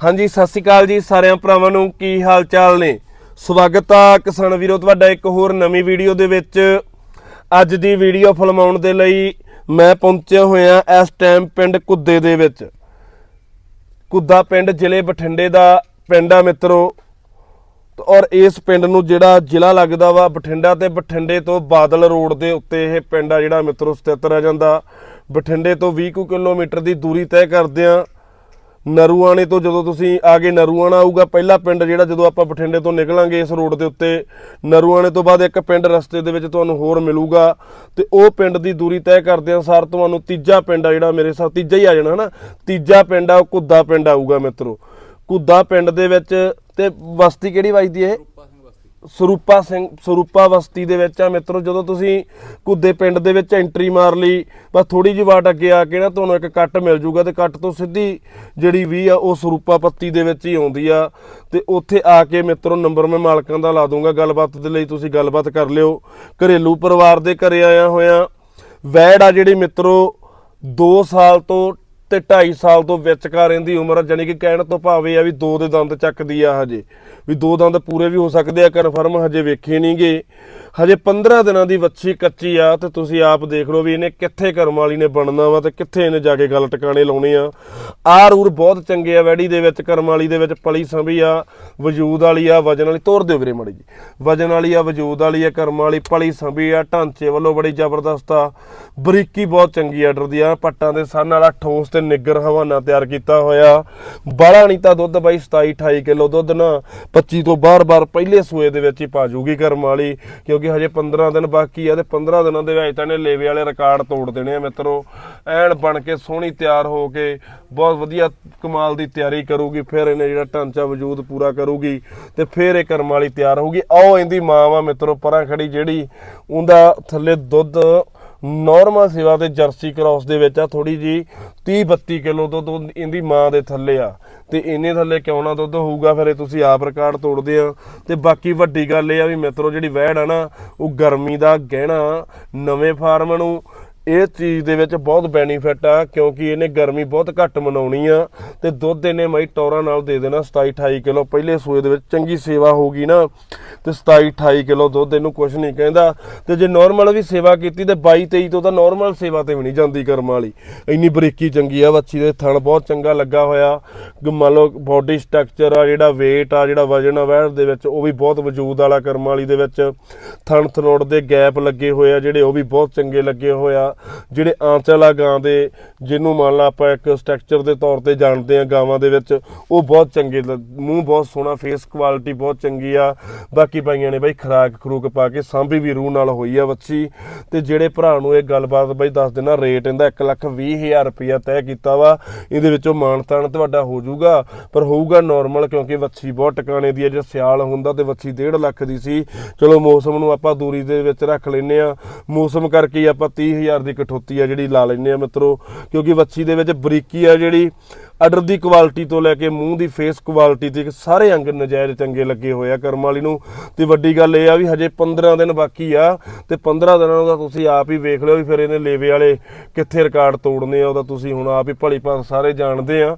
ਹਾਂਜੀ, ਸਤਿ ਸ਼੍ਰੀ ਅਕਾਲ ਜੀ ਸਾਰਿਆਂ ਭਰਾਵਾਂ ਨੂੰ। ਕੀ ਹਾਲ ਚਾਲ ਨੇ? ਸਵਾਗਤ ਆ ਕਿਸਾਨ ਵੀਰੋ, ਤੁਹਾਡਾ ਇੱਕ ਹੋਰ ਨਵੀਂ ਵੀਡੀਓ ਦੇ ਵਿੱਚ। ਅੱਜ ਦੀ ਵੀਡੀਓ ਫਿਲਮਾਉਣ ਦੇ ਲਈ ਮੈਂ ਪਹੁੰਚਿਆ ਹੋਇਆ ਇਸ ਟਾਈਮ ਪਿੰਡ ਕੁੱਦੇ ਦੇ ਵਿੱਚ। ਕੁੱਦਾ ਪਿੰਡ ਜ਼ਿਲ੍ਹੇ ਬਠਿੰਡੇ ਦਾ ਪਿੰਡ ਆ ਮਿੱਤਰੋ। ਔਰ ਇਸ ਪਿੰਡ ਨੂੰ ਜਿਹੜਾ ਜ਼ਿਲ੍ਹਾ ਲੱਗਦਾ ਵਾ ਬਠਿੰਡਾ ਤੇ ਬਠਿੰਡੇ ਤੋਂ ਬਾਦਲ ਰੋਡ ਦੇ ਉੱਤੇ ਇਹ ਪਿੰਡ ਆ ਜਿਹੜਾ ਮਿੱਤਰੋ ਸਥਿਤ ਰਹਿ ਜਾਂਦਾ। ਬਠਿੰਡੇ ਤੋਂ 20 ਕੁ ਕਿਲੋਮੀਟਰ ਦੀ ਦੂਰੀ ਤੈਅ ਕਰਦੇ ਆ। ਨਰੂਆਣੇ ਤੋਂ ਜਦੋਂ ਤੁਸੀਂ ਆਗੇ ਨਰੂਆਣਾ ਆਊਗਾ, ਪਹਿਲਾ ਪਿੰਡ ਜਿਹੜਾ ਜਦੋਂ ਆਪਾਂ ਬਠਿੰਡੇ ਤੋਂ ਨਿਕਲਾਂਗੇ ਇਸ ਰੋਡ ਦੇ ਉੱਤੇ, ਨਰੂਆਣੇ ਤੋਂ ਬਾਅਦ ਇੱਕ ਪਿੰਡ ਰਸਤੇ ਦੇ ਵਿੱਚ ਤੁਹਾਨੂੰ ਹੋਰ ਮਿਲੂਗਾ। ਤੇ ਉਹ ਪਿੰਡ ਦੀ ਦੂਰੀ ਤੈਅ ਕਰਦੇ ਸਾਰ ਤੁਹਾਨੂੰ ਤੀਜਾ ਪਿੰਡ ਆ ਜਿਹੜਾ ਮੇਰੇ ਸਾਹ ਤੀਜਾ ਹੀ ਆ ਜਾਣਾ, ਹਨਾ? ਤੀਜਾ ਪਿੰਡ ਆ, ਉਹ ਕੁੱਦਾ ਪਿੰਡ ਆਊਗਾ ਮਿੱਤਰੋ। ਕੁੱਦਾ ਪਿੰਡ ਦੇ ਵਿੱਚ ਤੇ ਬਸਤੀ ਕਿਹੜੀ ਵੱਜਦੀ ਹੈ ਸਰੂਪਾ ਸਿੰਘ, ਸਰੂਪਾ ਬਸਤੀ ਦੇ ਵਿੱਚ ਆ ਮਿੱਤਰੋ, ਜਦੋਂ ਤੁਸੀਂ ਕੁੱਦੇ ਪਿੰਡ ਦੇ ਵਿੱਚ ਐਂਟਰੀ ਮਾਰ ਲਈ, ਬਸ ਥੋੜੀ ਜਿਹੀ ਵਾਟ ਅੱਗੇ ਆ ਕੇ ਨਾ ਤੁਹਾਨੂੰ ਇੱਕ ਕੱਟ ਮਿਲ ਜੂਗਾ ਤੇ ਕੱਟ ਤੋਂ ਸਿੱਧੀ ਜਿਹੜੀ ਵੀ ਆ ਉਹ ਸਰੂਪਾ ਪੱਤੀ ਦੇ ਵਿੱਚ ਹੀ ਆਉਂਦੀ ਆ। ਤੇ ਉੱਥੇ ਆ ਕੇ ਮਿੱਤਰੋ ਨੰਬਰ ਮੈਂ ਮਾਲਕਾਂ ਦਾ ਲਾ ਦੂੰਗਾ, ਗੱਲਬਾਤ ਦੇ ਲਈ ਤੁਸੀਂ ਗੱਲਬਾਤ ਕਰ ਲਿਓ। ਘਰੇਲੂ ਪਰਿਵਾਰ ਦੇ ਘਰੇ ਆਇਆ ਹੋਇਆ। ਵੈੜ ਆ ਜਿਹੜੀ ਮਿੱਤਰੋ 2 ਸਾਲ ਤੋਂ ਤੇ 2.5 ਸਾਲ ਤੋਂ ਵਿਚਕਾਰ ਇਹਦੀ ਉਮਰ ਜਾਨੀ ਕਿ ਕਹਿਣ ਤੋਂ ਭਾਵੇਂ ਆ ਵੀ ਦੋ ਦੇ ਦੰਦ ਚੱਕਦੀ ਆ ਹਜੇ। ਵੀ ਦੋ ਦੰਦ ਪੂਰੇ ਵੀ ਹੋ ਸਕਦੇ ਆ ਕਨਫਰਮ ਹਜੇ ਵੇਖੇ ਨਹੀਂਗੇ ਹਜੇ 15 ਦਿਨਾਂ ਦੀ ਵੱਛੀ ਕੱਚੀ ਆ ਤੇ ਤੁਸੀਂ ਆਪ ਦੇਖ ਲਓ ਵੀ ਇਹਨੇ ਕਿੱਥੇ ਕਰਮ ਵਾਲੀ ਨੇ ਬਣਨਾ ਵਾ ਤੇ ਕਿੱਥੇ ਇਹਨੇ ਜਾ ਕੇ ਗੱਲ ਟਿਕਾਣੇ ਲਾਉਣੇ ਆ। ਆਰ ਊਰ ਬਹੁਤ ਚੰਗੇ ਆ ਵੈੜੀ ਦੇ ਵਿੱਚ ਕਰਮ ਵਾਲੀ ਦੇ ਵਿੱਚ ਪਲੀ ਸੰਭੀ ਆ, ਵਜੂਦ ਵਾਲੀ ਆ, ਵਜਨ ਵਾਲੀ, ਤੋਰ ਦਿਓ ਵੀਰੇ ਮੜੀ ਜੀ। ਵਜਨ ਵਾਲੀ ਆ, ਵਜੂਦ ਵਾਲੀ ਆ ਕਰਮ ਵਾਲੀ ਪਲੀ ਸੰਭੀ ਆ, ਢਾਂਚੇ ਵੱਲੋਂ ਬੜੀ ਜ਼ਬਰਦਸਤ ਆ। ਬਰੀਕੀ ਬਹੁਤ ਚੰਗੀ ਆਰਡਰ ਦੀ ਆ, ਪੱਟਾਂ ਦੇ ਸਨ ਵਾਲਾ ਠੋਸ ਤੇ ਨਿੱਗਰ ਹਵਾਨਾ ਤਿਆਰ ਕੀਤਾ ਹੋਇਆ। ਬਾਲਾ ਨਹੀਂ ਤਾਂ ਦੁੱਧ ਬਾਈ 27 28 ਕਿਲੋ ਦੁੱਧ ਨਾ 25 ਤੋਂ ਬਾਰ-ਬਾਰ ਪਹਿਲੇ ਸੂਏ ਦੇ ਵਿੱਚ ਹੀ ਪਾ ਜੂਗੀ ਕਰਮ ਵਾਲੀ ਕਿਉਂਕਿ ਹਜੇ 15 ਦਿਨ ਬਾਕੀ ਆ ਤੇ 15 ਦਿਨਾਂ ਦੇ ਵਿੱਚ ਤਾਂ ਇਹਨੇ ਲੇਵੇ ਵਾਲੇ ਰਿਕਾਰਡ ਤੋੜ ਦੇਣੇ ਆ ਮਿੱਤਰੋ। ਐਨ ਬਣ ਕੇ ਸੋਹਣੀ ਤਿਆਰ ਹੋ ਕੇ ਬਹੁਤ ਵਧੀਆ ਕਮਾਲ ਦੀ ਤਿਆਰੀ ਕਰੂਗੀ, ਫਿਰ ਇਹਨੇ ਜਿਹੜਾ ਢਾਂਚਾ ਵਜੂਦ ਪੂਰਾ ਕਰੂਗੀ ਤੇ ਫਿਰ ਇਹ ਕਰਮ ਵਾਲੀ ਤਿਆਰ ਹੋਊਗੀ। ਆਓ, ਇਹਦੀ ਮਾਂ ਵਾ ਮਿੱਤਰੋ, ਪਰਾਂ ਖੜੀ ਜਿਹੜੀ ਉਹਦਾ ਥੱਲੇ ਦੁੱਧ ਨਾਰਮਲ ਸੇਵਾ ਤੇ ਜਰਸੀ ਕ੍ਰਾਸ ਦੇ ਵਿੱਚ ਆ ਥੋੜੀ ਜੀ 30 32 ਕਿਲੋ ਦੁੱਧ ਇਹਦੀ ਮਾਂ ਦੇ ਥੱਲੇ ਆ। ਤੇ ਇਹਨੇ ਥੱਲੇ ਕਿਉਂ ਨਾ ਦੁੱਧ ਹੋਊਗਾ, ਫਿਰ ਇਹ ਤੁਸੀਂ ਆਪ ਰਿਕਾਰਡ ਤੋੜਦੇ ਆ। ਤੇ ਬਾਕੀ ਵੱਡੀ ਗੱਲ ਇਹ ਆ ਵੀ ਮਿੱਤਰੋ, ਜਿਹੜੀ ਵਹਿੜ ਆ ਨਾ, ਉਹ ਗਰਮੀ ਦਾ ਗਹਿਣਾ, ਨਵੇਂ ਫਾਰਮ ਨੂੰ ਇਹ ਚੀਜ਼ ਦੇ ਵਿੱਚ ਬਹੁਤ ਬੈਨੀਫਿਟ ਆ, ਕਿਉਂਕਿ ਇਹਨੇ ਗਰਮੀ ਬਹੁਤ ਘੱਟ ਮਨਾਉਣੀ ਆ ਤੇ ਦੁੱਧ ਇਹਨੇ ਮਈ ਟੌਰਾਂ ਨਾਲ ਦੇ ਦੇਣਾ 27 28 ਕਿਲੋ। ਪਹਿਲੇ ਸੂਏ ਦੇ ਵਿੱਚ ਚੰਗੀ ਸੇਵਾ ਹੋਊਗੀ ਨਾ, ਤੇ 27 28 ਕਿਲੋ ਦੁੱਧ ਇਹਨੂੰ ਕੁਝ ਨਹੀਂ ਕਹਿੰਦਾ। ਤੇ ਜੇ ਨਾਰਮਲ ਵੀ ਸੇਵਾ ਕੀਤੀ, ਤੇ 22 23 ਤੋਂ ਤਾਂ ਨਾਰਮਲ ਸੇਵਾ ਤੇ ਵੀ ਨਹੀਂ ਜਾਂਦੀ ਕਰਮ ਵਾਲੀ। ਇੰਨੀ ਬਰੀਕੀ ਚੰਗੀ ਆ ਬੱਚੀ ਦੇ ਥਣ, ਬਹੁਤ ਚੰਗਾ ਲੱਗਾ ਹੋਇਆ। ਕਿ ਮੰਨ ਲਓ ਬਾਡੀ ਸਟਰਕਚਰ ਆ, ਜਿਹੜਾ weight ਆ, ਜਿਹੜਾ ਵਜਨ ਆ ਵੈੜ ਦੇ ਵਿੱਚ ਉਹ ਵੀ ਬਹੁਤ ਵਜੂਦ ਵਾਲਾ ਕਰਮ ਵਾਲੀ ਦੇ ਵਿੱਚ। ਥਣ ਥਨੋੜ ਦੇ ਗੈਪ ਲੱਗੇ ਹੋਏ ਆ, ਜਿਹੜੇ ਉਹ ਵੀ ਬਹੁਤ ਚੰਗੇ ਲੱਗੇ ਹੋਇਆ ਜਿਹੜੇ ਆਂਚਲ ਆ ਗਾਂ ਦੇ, ਜਿਹਨੂੰ ਮੰਨ ਲਾ ਆਪਾਂ ਇੱਕ ਸਟਰਕਚਰ ਦੇ ਤੌਰ ਤੇ ਜਾਣਦੇ ਆ ਗਾਵਾਂ ਦੇ ਵਿੱਚ, ਉਹ ਬਹੁਤ ਚੰਗੇ ਮੂੰਹ ਬਹੁਤ ਸੋਹਣਾ ਫੇਸ ਕੁਆਲਿਟੀ ਬਹੁਤ ਚੰਗੀ ਆ। ਬਾਕੀ ਭਾਈਆਂ ਨੇ ਬਾਈ ਖਰਾਕ ਖਰੂਕ ਪਾ ਕੇ ਸਾਂਭੀ ਵੀ ਰੂਹ ਨਾਲ ਹੋਈ ਆ ਬੱਚੀ ਤੇ ਜਿਹੜੇ ਭਰਾ ਨੂੰ ਇਹ ਗੱਲਬਾਤ ਬਾਈ ਦੱਸ ਦੇਣਾ ਰੇਟ ਇਹਦਾ 1 ਲੱਖ 20 ਹਜ਼ਾਰ ਰੁਪਇਆ ਤੈਅ ਕੀਤਾ ਵਾ। ਇਹਦੇ ਵਿੱਚੋਂ ਮਾਨਤਾਨ ਤੁਹਾਡਾ ਹੋ ਜਾਊਗਾ, ਪਰ ਹੋਊਗਾ ਨਾਰਮਲ ਕਿਉਂਕਿ ਵੱਛੀ ਬਹੁਤ ਟਿਕਾਣੇ ਦੀ ਹੈ ਜੇ ਸਿਆਲ ਹੁੰਦਾ ਤੇ ਵੱਛੀ 1.5 ਲੱਖ ਦੀ ਸੀ। ਚਲੋ ਮੌਸਮ ਨੂੰ ਆਪਾਂ ਦੂਰੀ ਦੇ ਵਿੱਚ ਰੱਖ ਲੈਨੇ ਆ ਮੌਸਮ ਕਰਕੇ ਹੀ ਆਪਾਂ 30000 ਦੀ ਕਠੋਤੀ ਆ ਜਿਹੜੀ ਲਾ ਲੈਂਦੇ ਆ ਮਿੱਤਰੋ, ਕਿਉਂਕਿ ਵੱਛੀ ਦੇ ਵਿੱਚ ਬਰੀਕੀ ਆ ਜਿਹੜੀ ਆਰਡਰ ਦੀ ਕੁਆਲਿਟੀ ਤੋਂ ਲੈ ਕੇ ਮੂੰਹ ਦੀ ਫੇਸ ਕੁਆਲਿਟੀ ਤੱਕ ਸਾਰੇ ਅੰਗ ਨਜਾਇਜ਼ ਚੰਗੇ ਲੱਗੇ ਹੋਏ ਆ ਕਰਮ ਵਾਲੀ ਨੂੰ। ਤੇ ਵੱਡੀ ਗੱਲ ਇਹ ਆ ਵੀ ਹਜੇ 15 ਦਿਨ ਬਾਕੀ ਆ ਤੇ 15 ਦਿਨਾਂ ਦਾ ਤੁਸੀਂ ਆਪ ਹੀ ਵੇਖ ਲਿਓ ਵੀ ਫਿਰ ਇਹਨੇ ਲੇਵੇ ਵਾਲੇ ਕਿੱਥੇ ਰਿਕਾਰਡ ਤੋੜਨੇ ਆ ਉਹਦਾ ਤੁਸੀਂ ਹੁਣ ਆਪ ਹੀ ਭਲੀ ਭਾਂਤ ਸਾਰੇ ਜਾਣਦੇ ਆ।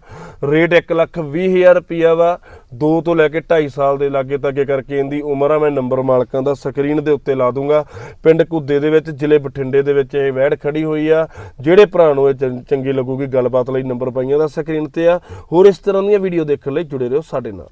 ਰੇਟ 1 ਲੱਖ 20 ਹਜ਼ਾਰ ਰੁਪਿਆ ਵਾ 2 ਤੋਂ ਲੈ ਕੇ 2.5 ਸਾਲ ਦੇ ਲਾਗੇ ਤੱਕੇ ਕਰਕੇ ਇਹਦੀ ਉਮਰ ਆ, ਮੈਂ ਨੰਬਰ ਮਾਲਕਾਂ ਦਾ ਸਕਰੀਨ ਦੇ ਉੱਤੇ ਲਾ ਦੂੰਗਾ। ਪਿੰਡ ਕੁੱਦੇ ਦੇ ਵਿੱਚ, ਜ਼ਿਲ੍ਹੇ ਬਠਿੰਡੇ ਦੇ ਵਿੱਚ ਇਹ ਵੈੜ ਖੜੀ ਹੋਈ ਆ, ਜਿਹੜੇ ਭਰਾ ਨੂੰ ਇਹ ਚੰ- ਚੰਗੀ ਲੱਗੂਗੀ ਗੱਲਬਾਤ ਲਈ ਨੰਬਰ ਪਾਈਆਂ ਦਾ ਸਕਰੀਨ ਤੇ ਆ। ਹੋਰ ਇਸ ਤਰ੍ਹਾਂ ਦੀਆਂ ਵੀਡੀਓ ਦੇਖਣ ਲਈ ਜੁੜੇ ਰਹੋ ਸਾਡੇ ਨਾਲ।